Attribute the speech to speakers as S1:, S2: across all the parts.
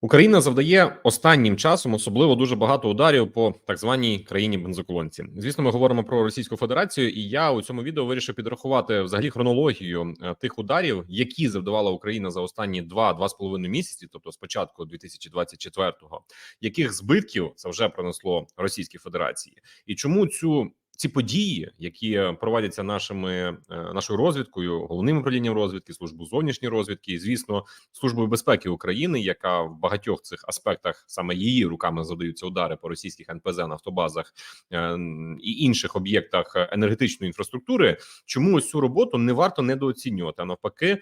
S1: Україна завдає останнім часом особливо дуже багато ударів по так званій країні бензоколонці. Звісно, ми говоримо про Російську Федерацію, і я у цьому відео вирішив підрахувати взагалі хронологію е, тих ударів, які завдавала Україна за останні два-два з половиною місяці, тобто з початку 2024-го, яких збитків це вже принесло Російській Федерації, і чому цю ці події, які проводяться нашими е, нашою розвідкою, головним управлінням розвідки, службою зовнішньої розвідки, і звісно, службою безпеки України, яка в багатьох цих аспектах саме її руками задаються удари по російських НПЗ, нафтобазах е, і інших об'єктах енергетичної інфраструктури. Чому ось цю роботу не варто недооцінювати? А навпаки,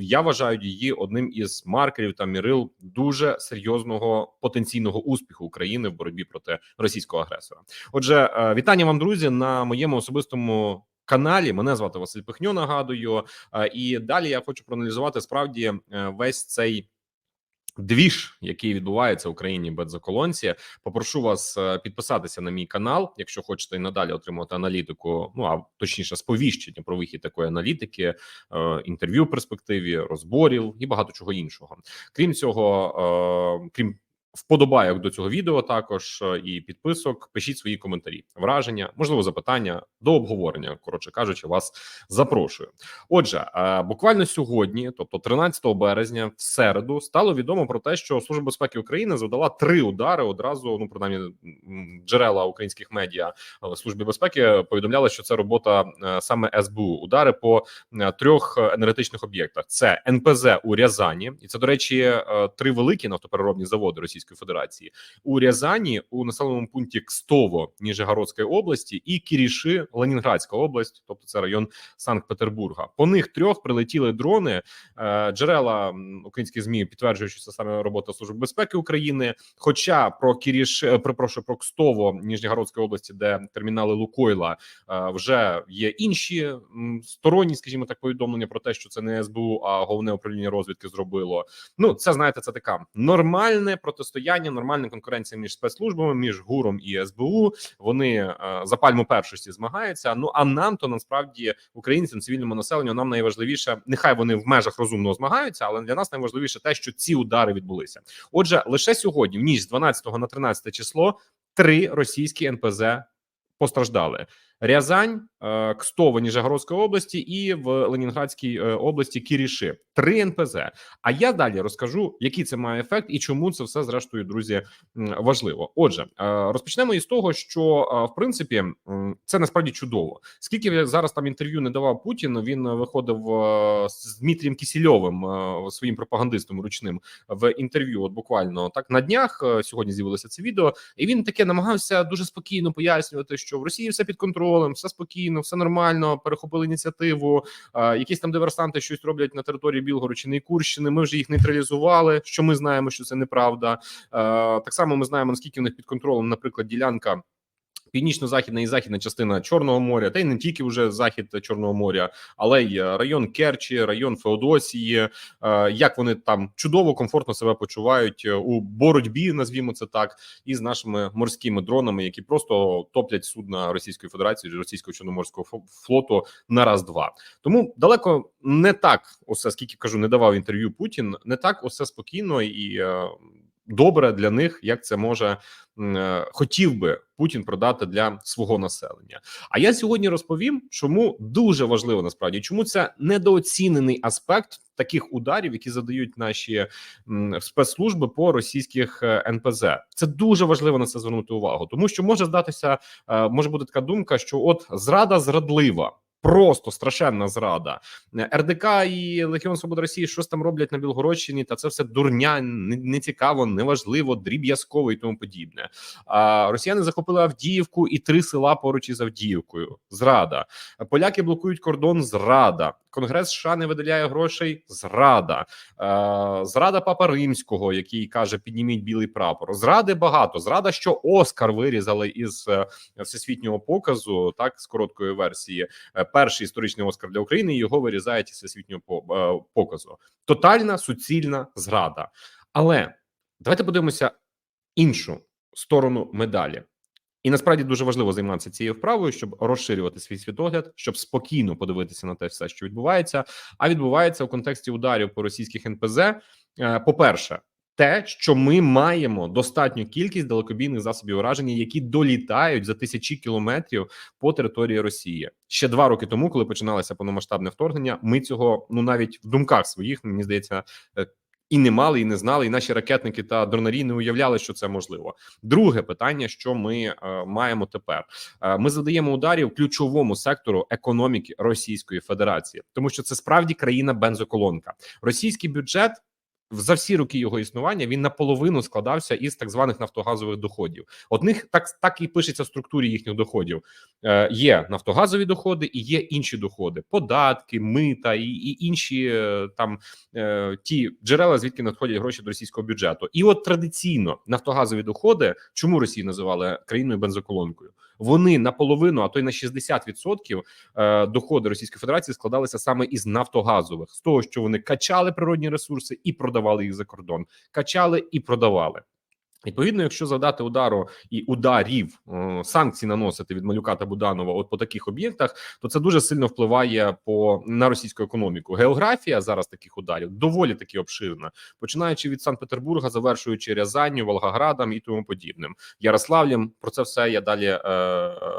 S1: я вважаю її одним із маркерів та мірил дуже серйозного потенційного успіху України в боротьбі проти російського агресора. Отже, е, вітання вам, друзі, на моєму особистому. Каналі мене звати Василь Пихньо. Нагадую, Е, і далі я хочу проаналізувати справді е, весь цей двіж, який відбувається в Україні бензоколонці. Попрошу вас е, підписатися на мій канал, якщо хочете і надалі отримувати аналітику. Ну а точніше, сповіщення про вихід такої аналітики, інтерв'ю в перспективі, розборів і багато чого іншого. Крім цього, крім вподобайок до цього відео, також е, і підписок. Пишіть свої коментарі, враження, можливо, запитання до обговорення. Коротше кажучи, вас запрошую. Отже, е, буквально сьогодні, тобто 13 березня, в середу, стало відомо про те, що Служба безпеки України завдала три удари одразу. Ну принаймні, джерела українських медіа служби безпеки повідомляли, що це робота е, саме СБУ. Удари по трьох енергетичних об'єктах: це НПЗ у Рязані, і це до речі, три великі нафтопереробні заводи Російської Федерації у Рязані, у населеному пункті Кстово Ніжегородської області і Кіріши, Ленінградська область, тобто це район Санкт-Петербурга. По них трьох прилетіли дрони. Е, Джерела українських змі підтверджують, що це саме робота служби безпеки України. Хоча про Кіріш, е, перепрошую, про Кстово Ніжнігородської області, де термінали Лукойла е, вже є інші сторонні, скажімо так, повідомлення про те, що це не СБУ, а головне управління розвідки зробило. Ну, це знаєте, це така нормальне протистояння, нормальна конкуренція між спецслужбами, між ГУРом і СБУ. Вони е, за пальму першості змагаються. Ну а нам то насправді українцям, цивільному населенню, нам найважливіше, нехай вони в межах розумного змагаються, але для нас найважливіше те, що ці удари відбулися. Отже, лише сьогодні, в ніч з 12 на 13 число, три російські НПЗ постраждали. Рязань, е, Кстово Ніжегородської області і в Ленінградській е, області Кіріши. Три НПЗ. А я далі розкажу, який це має ефект і чому це все зрештою, друзі, важливо. Отже, е, розпочнемо із того, що в принципі це насправді чудово. Скільки я зараз там інтерв'ю не давав Путін, він виходив з Дмитрієм Кісільовим, своїм пропагандистом ручним в інтерв'ю. От буквально так на днях сьогодні з'явилося це відео, і він таке намагався дуже спокійно пояснювати, що в Росії все під контролем, все спокійно, все нормально. Перехопили ініціативу. Якісь там диверсанти щось роблять на території Білгородщини і Курщини. Ми вже їх нейтралізували. Що ми знаємо, що це неправда. Так само ми знаємо наскільки в них під контролем, наприклад, ділянка. Північно-західна і західна частина Чорного моря, та й не тільки вже захід Чорного моря, але й е, район Керчі, район Феодосії. е, Як вони там чудово, комфортно себе почувають е, у боротьбі, назвімо це так, із нашими морськими дронами, які просто топлять судна Російської Федерації, російського чорноморського флоту на раз-два. Тому далеко не так усе, скільки кажу, не давав інтерв'ю Путін, не так усе спокійно і добре для них, як це може е, хотів би Путін продати для свого населення. А я сьогодні розповім, чому дуже важливо насправді, чому це недооцінений аспект таких ударів, які задають наші спецслужби по російських е, НПЗ. Це дуже важливо на це звернути увагу, тому що може здатися, е, може бути така думка, що от зрада зрадлива. Просто страшенна зрада РДК і Легіон Свободи Росії щось там роблять на Білгородщині, та це все дурня, нецікаво, не неважливо, дріб'язково і тому подібне. А росіяни захопили Авдіївку і три села поруч із Авдіївкою. Зрада. Поляки блокують кордон. Зрада. Конгрес США не виділяє грошей. Зрада. Е, зрада Папа Римського, який каже: підніміть білий прапор. Зради багато. Зрада, що Оскар вирізали із е, всесвітнього показу, так з короткої версії. Е, Перший історичний Оскар для України. Його вирізають із всесвітнього показу. Тотальна суцільна зрада. Але давайте подивимося іншу сторону медалі. І насправді дуже важливо займатися цією вправою, щоб розширювати свій світогляд, щоб спокійно подивитися на те, все, що відбувається. А відбувається у контексті ударів по російських НПЗ. Е, По-перше, те, що ми маємо достатню кількість далекобійних засобів ураження, які долітають за тисячі кілометрів по території Росії ще два роки тому, коли починалося повномасштабне вторгнення. Ми цього ну навіть в думках своїх мені здається. І не мали, і не знали, і наші ракетники та дронарі не уявляли, що це можливо. Друге питання, що ми е, маємо тепер, Е, ми задаємо ударів ключовому сектору економіки Російської Федерації, тому що це справді країна бензоколонка. Російський бюджет за всі роки його існування він наполовину складався із так званих нафтогазових доходів. Одних так так і пишеться в структурі їхніх доходів. Е, Є нафтогазові доходи і є інші доходи: податки, мита і, і інші е, там е, ті джерела, звідки надходять гроші до російського бюджету. І от традиційно нафтогазові доходи, чому Росію називали країною бензоколонкою? Вони наполовину, а то й на 60% е, доходи Російської Федерації складалися саме із нафтогазових, з того, що вони качали природні ресурси і продавали їх за кордон, качали і продавали. Відповідно, якщо завдати удару і ударів е, санкцій наносити від малюка та Буданова, от по таких об'єктах, то це дуже сильно впливає по на російську економіку. Географія зараз таких ударів доволі таки обширна, починаючи від Санкт-Петербурга, завершуючи Рязанню, Волгоградом і тому подібним. Ярославлем про це все я далі е,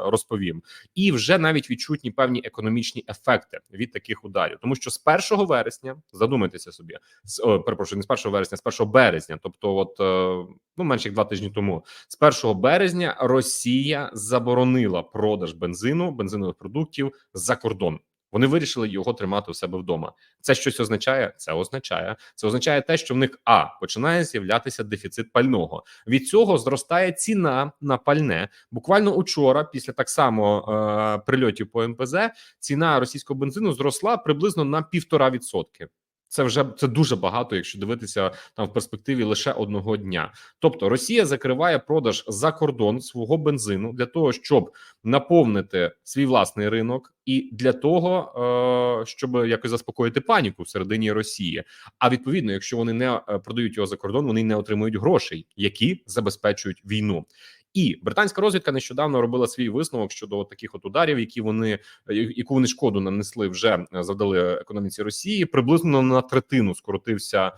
S1: розповім. І вже навіть відчутні певні економічні ефекти від таких ударів, тому що з 1 вересня задумайтеся собі, з о, перепрошую, не з 1 вересня, з 1 березня, тобто, от е, ну менше як два тижні тому, з 1 березня Росія заборонила продаж бензину, бензинових продуктів за кордон. Вони вирішили його тримати у себе вдома. Це щось означає? Це означає. Це означає те, що в них а починає з'являтися дефіцит пального. Від цього зростає ціна на пальне. Буквально учора, після так само е, прильотів по НПЗ, ціна російського бензину зросла приблизно на півтора відсотки. Це вже це дуже багато, якщо дивитися там в перспективі лише одного дня. Тобто Росія закриває продаж за кордон свого бензину для того, щоб наповнити свій власний ринок, і для того, е, щоб якось заспокоїти паніку всередині Росії. А відповідно, якщо вони не е, продають його за кордон, вони не отримують грошей, які забезпечують війну. І британська розвідка нещодавно робила свій висновок щодо таких от ударів, які вони яку вони шкоду нанесли, вже завдали економіці Росії. Приблизно на третину скоротився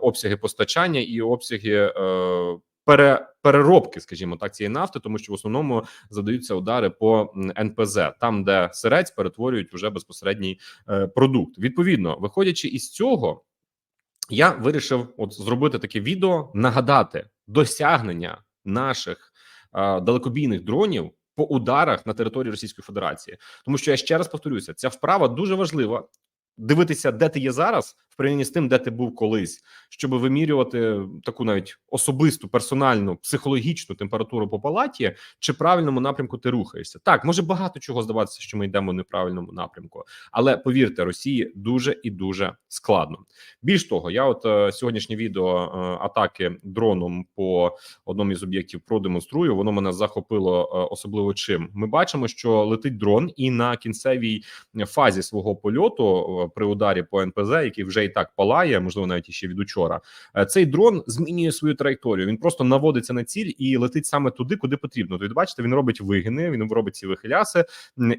S1: обсяги постачання і обсяги. Е, Пере, переробки, скажімо так, цієї нафти, тому що в основному задаються удари по НПЗ, там де сирець перетворюють уже безпосередній е, продукт. Відповідно, виходячи із цього, я вирішив от зробити таке відео, нагадати досягнення наших е, далекобійних дронів по ударах на території Російської Федерації, тому що я ще раз повторюся, ця вправа дуже важлива. Дивитися, де ти є зараз, в порівнянні з тим, де ти був колись, щоб вимірювати таку навіть особисту, персональну, психологічну температуру по палаті, чи правильному напрямку ти рухаєшся. Так може багато чого здаватися, що ми йдемо в неправильному напрямку, але повірте, Росії дуже і дуже складно. Більш того, я от е, сьогоднішнє відео е, атаки дроном по одному із об'єктів продемонструю. Воно мене захопило е, особливо чим. Ми бачимо, що летить дрон, і на кінцевій фазі свого польоту при ударі по НПЗ, який вже і так палає, можливо, навіть іще від учора. е, Цей дрон змінює свою траєкторію. Він просто наводиться на ціль і летить саме туди, куди потрібно. Тобто, бачите, він робить вигини, він робить ці вихиляси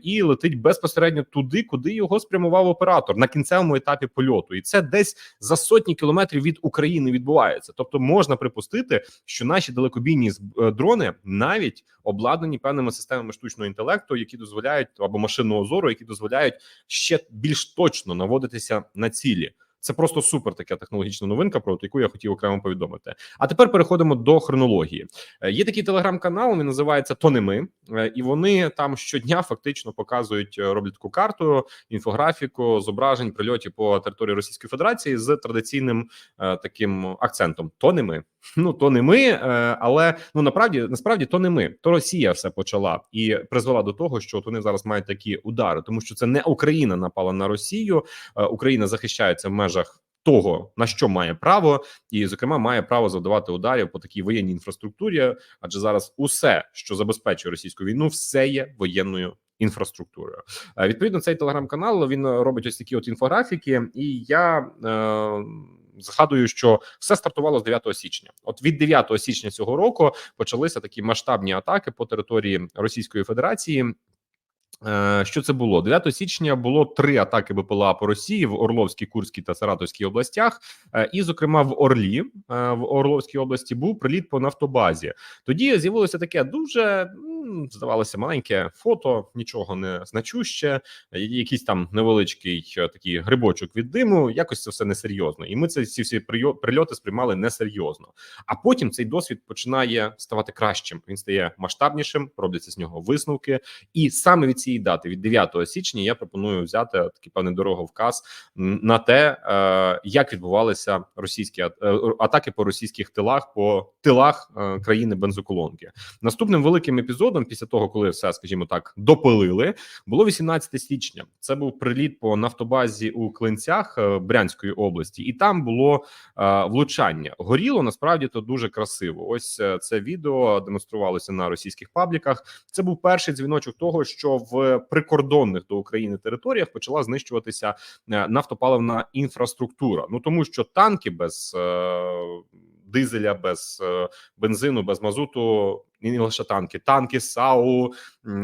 S1: і летить безпосередньо туди, куди його спрямував оператор на кінцевому етапі польоту. І це десь за сотні кілометрів від України відбувається. Тобто, можна припустити, що наші далекобійні е, дрони навіть обладнані певними системами штучного інтелекту, які дозволяють або машинного зору, які дозволяють ще більш точно наводитися на цілі. Це просто супер така технологічна новинка, про яку я хотів окремо повідомити. А тепер переходимо до хронології. Е, Є такий телеграм-канал, він називається То не ми, Е, і вони там щодня фактично показують, е, роблять таку карту, інфографіку, зображень прильотів по території Російської Федерації з традиційним таким акцентом. То не ми. Ну то не ми, але ну направді насправді то не ми. То Росія все почала і призвела до того, що от вони зараз мають такі удари, тому що це не Україна напала на Росію. Україна захищається в межах. Того на що має право, і зокрема має право завдавати ударів по такій воєнній інфраструктурі, адже зараз усе, що забезпечує російську війну, все є воєнною інфраструктурою. Е, Відповідно, цей телеграм-канал він робить ось такі от інфографіки, і я е, згадую, що все стартувало з 9 січня. От від 9 січня цього року почалися такі масштабні атаки по території Російської Федерації. Е, Що це було 9 січня? Було три атаки БПЛА по Росії в Орловській, Курській та Саратовській областях. Е, І, зокрема, в Орлі е, в Орловській області був приліт по нафтобазі. Тоді з'явилося таке дуже здавалося маленьке фото, нічого не значуще, якийсь там невеличкий такий грибочок від диму. Якось це все несерйозно, і ми це ці всі прильоти сприймали несерйозно. А потім цей досвід починає ставати кращим. Він стає масштабнішим, робляться з нього висновки. І саме від цієї дати, від 9 січня, я пропоную взяти такий певний дороговказ на те, е, як відбувалися російські е, атаки по російських тилах, по тилах е, країни бензоколонки. Наступним великим епізодом, після того, коли все, скажімо так, допилили, було 18 січня. Це був приліт по нафтобазі у Клинцях Брянської області, і там було влучання. Горіло насправді то дуже красиво. Ось це відео демонструвалося на російських пабліках. Це був перший дзвіночок того, що в прикордонних до України територіях почала знищуватися е, нафтопаливна інфраструктура. Ну тому що танки без е, дизеля, без е, бензину, без мазуту. І не лише танки, танки, САУ,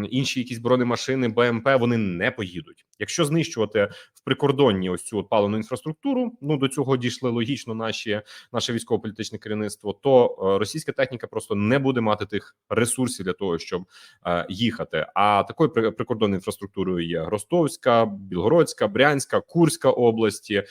S1: інші якісь бронемашини, БМП. Вони не поїдуть. Якщо знищувати прикордонні ось цю от паливну інфраструктуру, ну до цього дійшли логічно наші наше військово-політичне керівництво, то е, російська техніка просто не буде мати тих ресурсів для того, щоб е, їхати. А такою прикордонною інфраструктурою є Ростовська, Білгородська, Брянська, Курська області, е,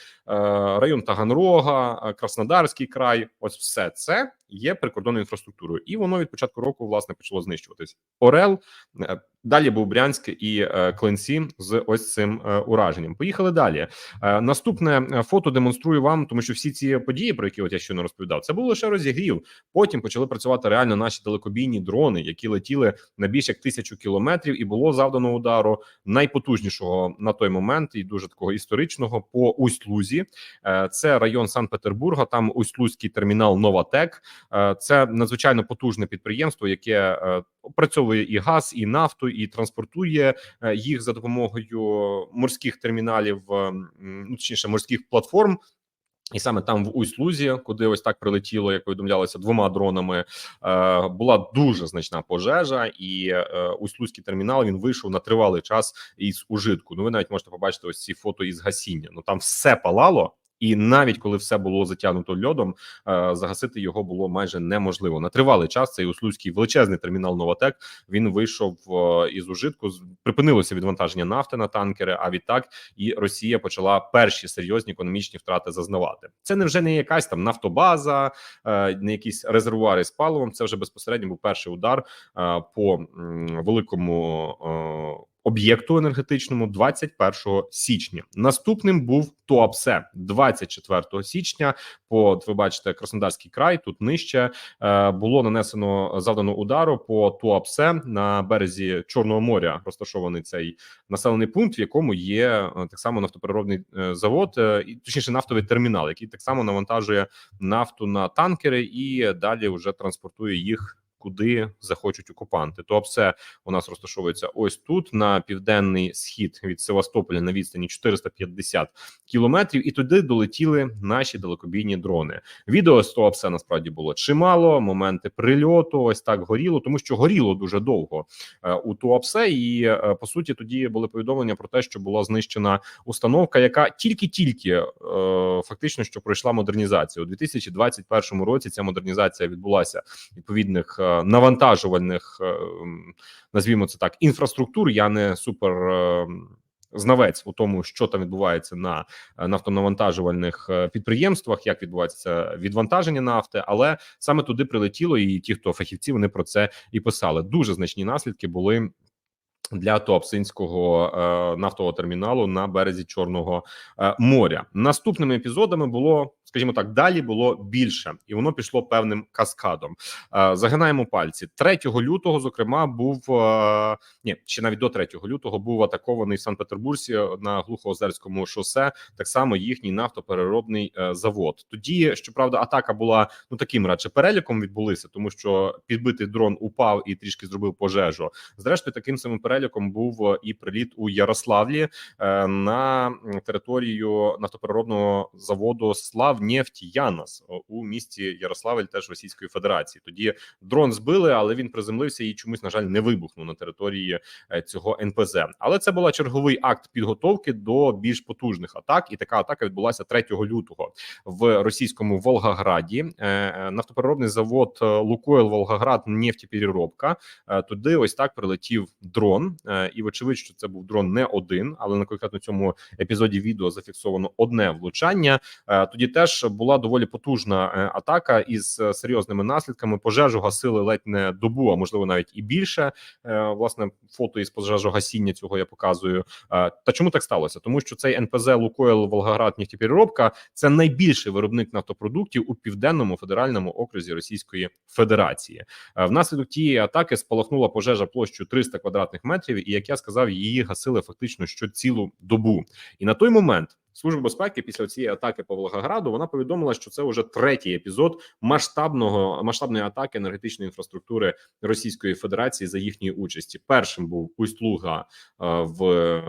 S1: район Таганрога, Краснодарський край. Ось все це є прикордонною інфраструктурою, і воно від початку року власне почало знищуватись. Орел е, далі був Брянськ і е, Клинці з ось цим е, ураженням. Поїхали далі. Наступне фото демонструю вам, тому що всі ці події, про які от я щойно розповідав, це був лише розігрів. Потім почали працювати реально наші далекобійні дрони, які летіли на більш як тисячу кілометрів, і було завдано удару найпотужнішого на той момент і дуже такого історичного по Усть-Лузі. Це район Санкт-Петербурга. Там Усть-Лузький термінал Новатек. Е, Це надзвичайно потужне підприємство, яке е, опрацьовує і газ, і нафту, і транспортує е, їх за допомогою морських терміналів, ну точніше морських платформ. І саме там в Усть-Лузі, куди ось так прилетіло, як повідомлялося, двома дронами, була дуже значна пожежа, і Усть-Лузький термінал він вийшов на тривалий час із ужитку. Ну, ви навіть можете побачити ось ці фото із гасіння. Ну там все палало. І навіть коли все було затягнуто льодом, е, загасити його було майже неможливо. На тривалий час цей услуцький величезний термінал Новатек він вийшов е, із ужитку. Припинилося відвантаження нафти на танкери. А відтак і Росія почала перші серйозні економічні втрати зазнавати. Це не вже не якась там нафтобаза, е, не якісь резервуари з паливом. Це вже безпосередньо був перший удар по великому. Об'єкту енергетичному 21 січня. Наступним був Туапсе 24 січня. По ви бачите Краснодарський край. Тут нижче е, було нанесено завдано удару по Туапсе на березі Чорного моря. Розташований цей населений пункт, в якому є е, так само нафтопереробний е, завод, і точніше нафтовий термінал, який так само навантажує нафту на танкери і далі вже транспортує їх. Куди захочуть окупанти, то все у нас розташовується ось тут на південний схід від Севастополя на відстані 450 кілометрів, і туди долетіли наші далекобійні дрони. Відео з того все насправді було чимало. Моменти прильоту, ось так горіло, тому що горіло дуже довго е, у Туапсе. І е, по суті тоді були повідомлення про те, що була знищена установка, яка тільки-тільки е, фактично що пройшла модернізацію у 2021 році. Ця модернізація відбулася відповідних навантажувальних, е, назвімо це так, інфраструктур. Я не супер. е, Знавець у тому, що там відбувається на е, нафтонавантажувальних підприємствах, як відбувається відвантаження нафти, але саме туди прилетіло, і ті, хто фахівці, вони про це і писали. Дуже значні наслідки були для Туапсинського нафтового терміналу на березі Чорного моря. Наступними епізодами було, скажімо так, далі було більше, і воно пішло певним каскадом. Е, загинаємо пальці 3 лютого. Зокрема, був е, ні, ще навіть до 3 лютого був атакований в Санкт-Петербурзі на глухоозерському шосе. Так само їхній нафтопереробний е, завод. Тоді щоправда, атака була ну таким радше переліком відбулися, тому що підбитий дрон упав і трішки зробив пожежу. Зрештою, таким самим переліком був і приліт у Ярославлі на територію нафтопереробного заводу Главнефть Янас у місті Ярославль, теж Російської Федерації. Тоді дрон збили, але він приземлився і чомусь на жаль не вибухнув на території е, цього НПЗ. Але це була черговий акт підготовки до більш потужних атак, і така атака відбулася 3 лютого в російському Волгограді. Е, е, Нафтопереробний завод Лукойл Волгоград нефтепереробка. Туди ось так прилетів дрон, і вочевидь, що це був дрон не один, але на конкретно цьому епізоді відео зафіксовано одне влучання. Тоді теж була доволі потужна е, атака із е, серйозними наслідками. Пожежу гасили ледь не добу, а можливо навіть і більше. Е, Власне, фото із пожежогасіння цього я показую. Та чому так сталося? Тому що цей НПЗ Лукойл Волгоград нефтепереробка – це найбільший виробник нафтопродуктів у південному федеральному окрузі Російської Федерації. Внаслідок тієї атаки спалахнула пожежа площею 300 квадратних метрів, і як я сказав, її гасили фактично щоцілу добу. І на той момент Служба безпеки після цієї атаки по Волгограду вона повідомила, що це вже третій епізод масштабного масштабної атаки енергетичної інфраструктури Російської Федерації за їхньої участі. Першим був Усть-Луга е, в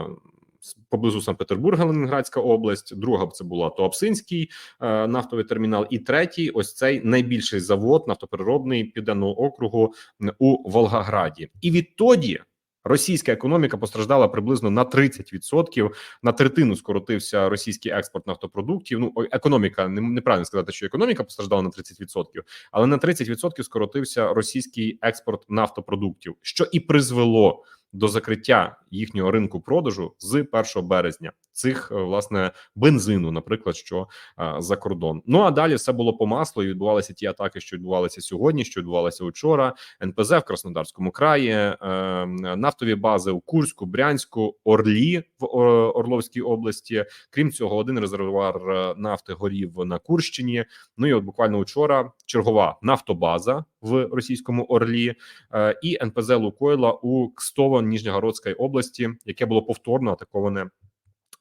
S1: поблизу Санкт-Петербурга, Ленінградська область. Друга це була Туапсинський е, нафтовий термінал. І третій, ось цей найбільший завод нафтопереробний південного округу у Волгограді. І відтоді. Російська економіка постраждала приблизно на 30%, на третину скоротився російський експорт нафтопродуктів. Ну економіка не- неправильно сказати, що економіка постраждала на 30%, але на 30% скоротився російський експорт нафтопродуктів, що і призвело до закриття їхнього ринку продажу з 1 березня цих е, власне бензину, наприклад, що е, за кордон. Ну а далі все було по маслу. І відбувалися ті атаки, що відбувалися сьогодні, що відбувалися вчора. НПЗ в Краснодарському краї, е, нафтові бази у Курську, Брянську, Орлі в Орловській області. Крім цього, один резервуар е, нафти горів на Курщині. Ну і от буквально вчора чергова нафтобаза в російському Орлі е, і НПЗ Лукойла у Кстово Ніжньогородської області, яке було повторно атаковане.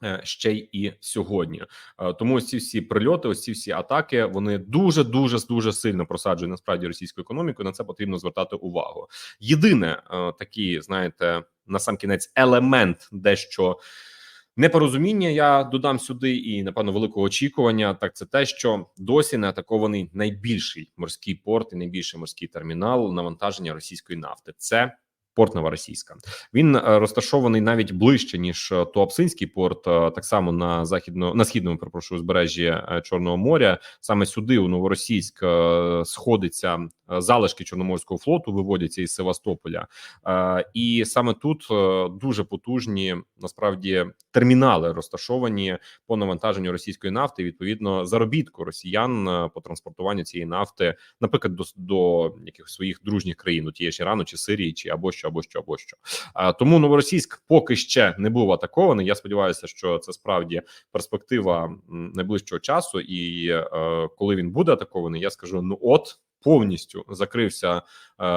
S1: е, Ще й сьогодні, Е, тому ці всі прильоти, ось ці всі атаки, вони дуже дуже дуже сильно просаджують насправді російську економіку. На це потрібно звертати увагу. Єдине е, такий, знаєте, на сам кінець елемент, дещо непорозуміння. Я додам сюди, і напевно великого очікування. Так, це те, що досі не атакований найбільший морський порт і найбільший морський термінал навантаження російської нафти. Це Порт Новоросійська. Він е, розташований навіть ближче ніж е, Туапсинський порт, е, так само на західно на східному перепрошую узбережжі Чорного моря. Саме сюди у Новоросійськ сходиться залишки Чорноморського флоту, виводяться із Севастополя, Е, і саме тут е, дуже потужні насправді термінали розташовані по навантаженню російської нафти. Відповідно, заробітку росіян е, по транспортуванню цієї нафти, наприклад, до, до якихось своїх дружніх країн, у тієї ж Ірану чи Сирії, чи або що, або що, або що. Тому Новоросійськ поки ще не був атакований. Я сподіваюся, що це справді перспектива найближчого часу. І е, коли він буде атакований, я скажу: ну от повністю закрився е,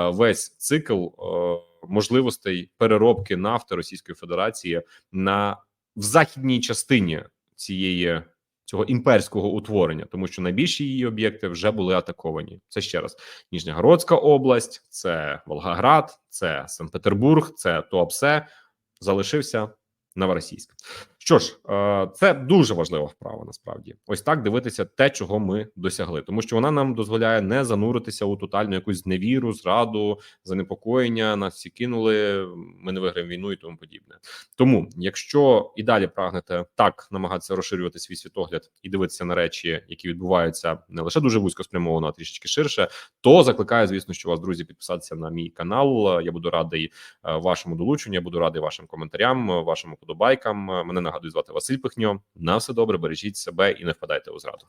S1: весь цикл е, можливостей переробки нафти Російської Федерації на в західній частині цієї. Цього імперського утворення, тому що найбільші її об'єкти вже були атаковані. Це ще раз Ніжньогородська область, це Волгоград, це Санкт-Петербург, це Туапсе. Залишився Новоросійськ. Що ж, е, це дуже важлива вправа. Насправді, ось так дивитися те, чого ми досягли, тому що вона нам дозволяє не зануритися у тотальну якусь зневіру, зраду, занепокоєння. Нас всі кинули. Ми не виграємо війну і тому подібне. Тому, якщо і далі прагнете так намагатися розширювати свій світогляд і дивитися на речі, які відбуваються не лише дуже вузько спрямовано, а трішечки ширше, то закликаю, звісно, що вас, друзі, підписатися на мій канал. Я буду радий е, вашому долученню. Я буду радий вашим коментарям, вашим подобайкам. Мене нагадую звати Василь Пихньо. На все добре, бережіть себе і не впадайте у зраду.